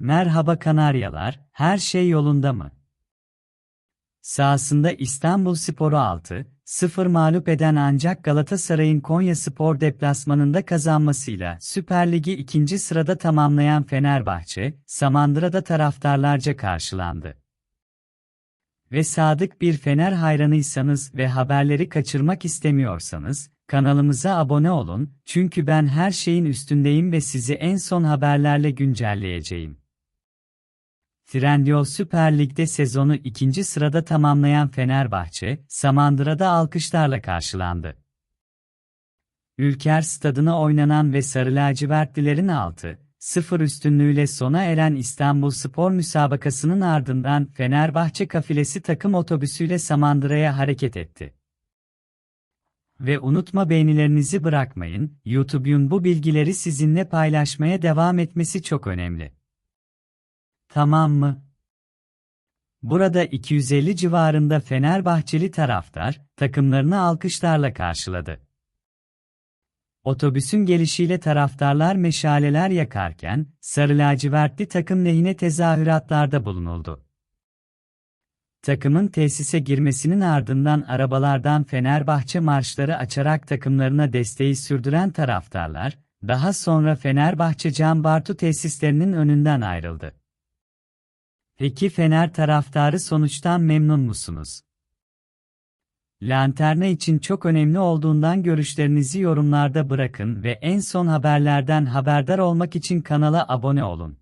Merhaba Kanaryalar, her şey yolunda mı? Sahasında İstanbul Sporu 6, 0 mağlup eden ancak Galatasaray'ın Konya Spor deplasmanında kazanmasıyla Süper Ligi ikinci sırada tamamlayan Fenerbahçe, Samandıra'da taraftarlarca karşılandı. Ve sadık bir Fener hayranıysanız ve haberleri kaçırmak istemiyorsanız, kanalımıza abone olun, çünkü ben her şeyin üstündeyim ve sizi en son haberlerle güncelleyeceğim. Trendyol Süper Lig'de sezonu ikinci sırada tamamlayan Fenerbahçe, Samandıra'da alkışlarla karşılandı. Ülker Stadına oynanan ve Sarı Lacivertlilerin 6, 0 üstünlüğüyle sona eren İstanbul Spor müsabakasının ardından Fenerbahçe kafilesi takım otobüsüyle Samandıra'ya hareket etti. Ve unutma beğenilerinizi bırakmayın, YouTube'un bu bilgileri sizinle paylaşmaya devam etmesi çok önemli. Tamam mı? Burada 250 civarında Fenerbahçeli taraftar, takımlarını alkışlarla karşıladı. Otobüsün gelişiyle taraftarlar meşaleler yakarken, sarı lacivertli takım lehine tezahüratlarda bulunuldu. Takımın tesise girmesinin ardından arabalardan Fenerbahçe marşları açarak takımlarına desteği sürdüren taraftarlar, daha sonra Fenerbahçe Can Bartu tesislerinin önünden ayrıldı. Peki Fener taraftarı sonuçtan memnun musunuz? Lanterna için çok önemli olduğundan görüşlerinizi yorumlarda bırakın ve en son haberlerden haberdar olmak için kanala abone olun.